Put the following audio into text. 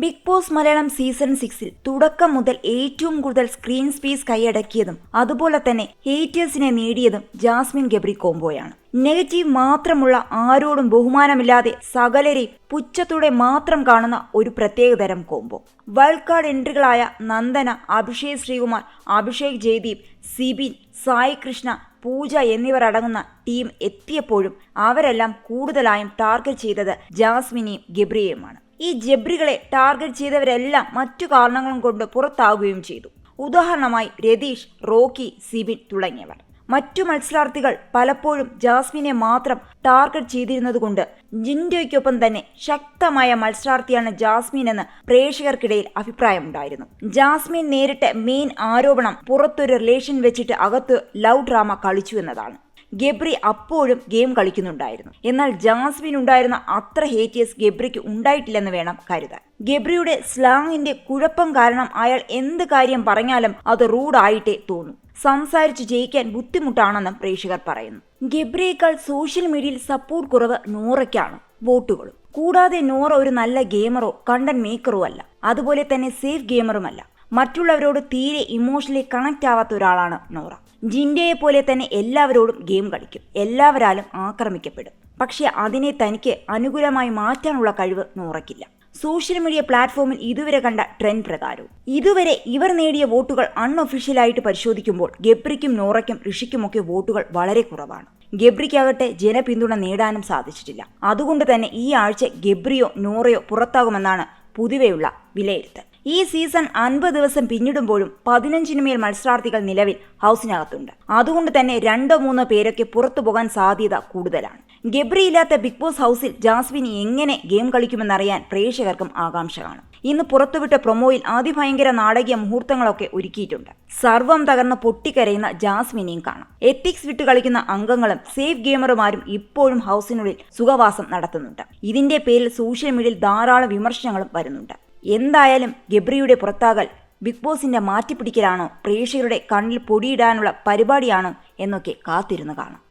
Big boss Malayalam season സിക്സിൽ തുടക്കം മുതൽ ഏറ്റവും കൂടുതൽ സ്ക്രീൻ സ്പേസ് കൈയടക്കിയതും അതുപോലെ തന്നെ ഹേറ്റേഴ്സിനെ നേടിയതും ജാസ്മിൻ ഗബ്രി കോംബോയാണ്. നെഗറ്റീവ് മാത്രമുള്ള ആരോടും ബഹുമാനമില്ലാതെ സകലരെയും പുച്ഛത്തോടെ മാത്രം കാണുന്ന ഒരു പ്രത്യേകതരം കോംബോ. വൈൽഡ് കാർഡ് എൻട്രികളായ നന്ദന അഭിഷേക് ശ്രീകുമാർ അഭിഷേക് ജയദീപ് സിബിൻ സായി കൃഷ്ണ പൂജ എന്നിവർ അടങ്ങുന്ന ടീം എത്തിയപ്പോഴും അവരെല്ലാം കൂടുതലായും ടാർഗറ്റ് ചെയ്തത് ജാസ്മിനെയും ഗബ്രിയെയുമാണ്. ഈ ജബ്രികളെ ടാർഗറ്റ് ചെയ്തവരെല്ലാം മറ്റു കാരണങ്ങളും കൊണ്ട് പുറത്താവുകയും ചെയ്തു. ഉദാഹരണമായി രതീഷ് റോക്കി സിബിൻ തുടങ്ങിയവർ. മറ്റു മത്സരാർത്ഥികൾ പലപ്പോഴും ജാസ്മിനെ മാത്രം ടാർഗറ്റ് ചെയ്തിരുന്നത് കൊണ്ട് ജിൻഡോയ്ക്കൊപ്പം തന്നെ ശക്തമായ മത്സരാർത്ഥിയാണ് ജാസ്മിൻ എന്ന് പ്രേക്ഷകർക്കിടയിൽ അഭിപ്രായമുണ്ടായിരുന്നു. ജാസ്മിൻ നേരിട്ട മെയിൻ ആരോപണം പുറത്തൊരു റിലേഷൻ വെച്ചിട്ട് അകത്ത് ലവ് ഡ്രാമ കളിച്ചു എന്നതാണ്. ഗബ്രി അപ്പോഴും ഗെയിം കളിക്കുന്നുണ്ടായിരുന്നു. എന്നാൽ ജാസ്മിൻ ഉണ്ടായിരുന്ന അത്ര ഹേറ്റിയസ് ഗബ്രിക്ക് ഉണ്ടായിട്ടില്ലെന്ന് വേണം കരുതാൻ. ഗബ്രിയുടെ സ്ലാങ്ങിന്റെ കുഴപ്പം കാരണം അയാൾ എന്ത് കാര്യം പറഞ്ഞാലും അത് റൂഡായിട്ടേ തോന്നും. സംസാരിച്ച് ജയിക്കാൻ ബുദ്ധിമുട്ടാണെന്നും പ്രേക്ഷകർ പറയുന്നു. ഗബ്രിയേക്കാൾ സോഷ്യൽ മീഡിയയിൽ സപ്പോർട്ട് കുറവ് നോറയ്ക്കാണ് വോട്ടുകളും. കൂടാതെ നോറ ഒരു നല്ല ഗെയിമറോ കണ്ടന്റ് മേക്കറോ അല്ല. അതുപോലെ തന്നെ സേഫ് ഗെയിമറുമല്ല മറ്റുള്ളവരോട് തീരെ ഇമോഷണലി കണക്റ്റ് ആവാത്ത ഒരാളാണ് നോറ. ജിൻഡയെ പോലെ തന്നെ എല്ലാവരോടും ഗെയിം കളിക്കും. എല്ലാവരാലും ആക്രമിക്കപ്പെടും. പക്ഷേ അതിനെ തനിക്ക് അനുകൂലമായി മാറ്റാനുള്ള കഴിവ് നോറയ്ക്കില്ല സോഷ്യൽ മീഡിയ പ്ലാറ്റ്ഫോമിൽ ഇതുവരെ കണ്ട ട്രെൻഡ് പ്രകാരവും. ഇതുവരെ ഇവർ നേടിയ വോട്ടുകൾ അൺഒഫീഷ്യലായിട്ട് പരിശോധിക്കുമ്പോൾ ഗബ്രിക്കും നോറയ്ക്കും ഋഷിക്കുമൊക്കെ വോട്ടുകൾ വളരെ കുറവാണ്. ഗബ്രിക്കാകട്ടെ ജനപിന്തുണ നേടാനും സാധിച്ചിട്ടില്ല. അതുകൊണ്ട് തന്നെ ഈ ആഴ്ച ഗബ്രിയോ നോറയോ പുറത്താകുമെന്നാണ് പൊതുവെയുള്ള വിലയിരുത്തൽ. ഈ സീസൺ അൻപത് ദിവസം പിന്നിടുമ്പോഴും പതിനഞ്ചിനുമേൽ മത്സരാർത്ഥികൾ നിലവിൽ ഹൗസിനകത്തുണ്ട്. അതുകൊണ്ട് തന്നെ രണ്ടോ മൂന്നോ പേരൊക്കെ പുറത്തു പോകാൻ സാധ്യത കൂടുതലാണ്. ഗബ്രി ഇല്ലാത്ത ബിഗ് ബോസ് ഹൗസിൽ ജാസ്വിൻ എങ്ങനെ ഗെയിം കളിക്കുമെന്നറിയാൻ പ്രേക്ഷകർക്കും ആകാംക്ഷ കാണും. ഇന്ന് പുറത്തുവിട്ട പ്രൊമോയിൽ അതിഭയങ്കര നാടകീയ മുഹൂർത്തങ്ങളൊക്കെ ഒരുക്കിയിട്ടുണ്ട്. സർവം തകർന്ന് പൊട്ടിക്കരയുന്ന ജാസ്മിനെയും കാണാം. എത്തിക്സ് വിട്ട് കളിക്കുന്ന അംഗങ്ങളും സേഫ് ഗെയിമറുമാരും ഇപ്പോഴും ഹൗസിനുള്ളിൽ സുഖവാസം നടത്തുന്നുണ്ട്. ഇതിന്റെ പേരിൽ സോഷ്യൽ മീഡിയയിൽ ധാരാളം വിമർശനങ്ങളും വരുന്നുണ്ട്. എന്തായാലും ഗബ്രിയുടെ പുറത്താകൽ ബിഗ് ബോസിന്റെ മാറ്റിപ്പിടിക്കലാണോ പ്രേക്ഷകരുടെ കണ്ണിൽ പൊടിയിടാനുള്ള പരിപാടിയാണോ എന്നൊക്കെ കാത്തിരുന്ന് കാണാം.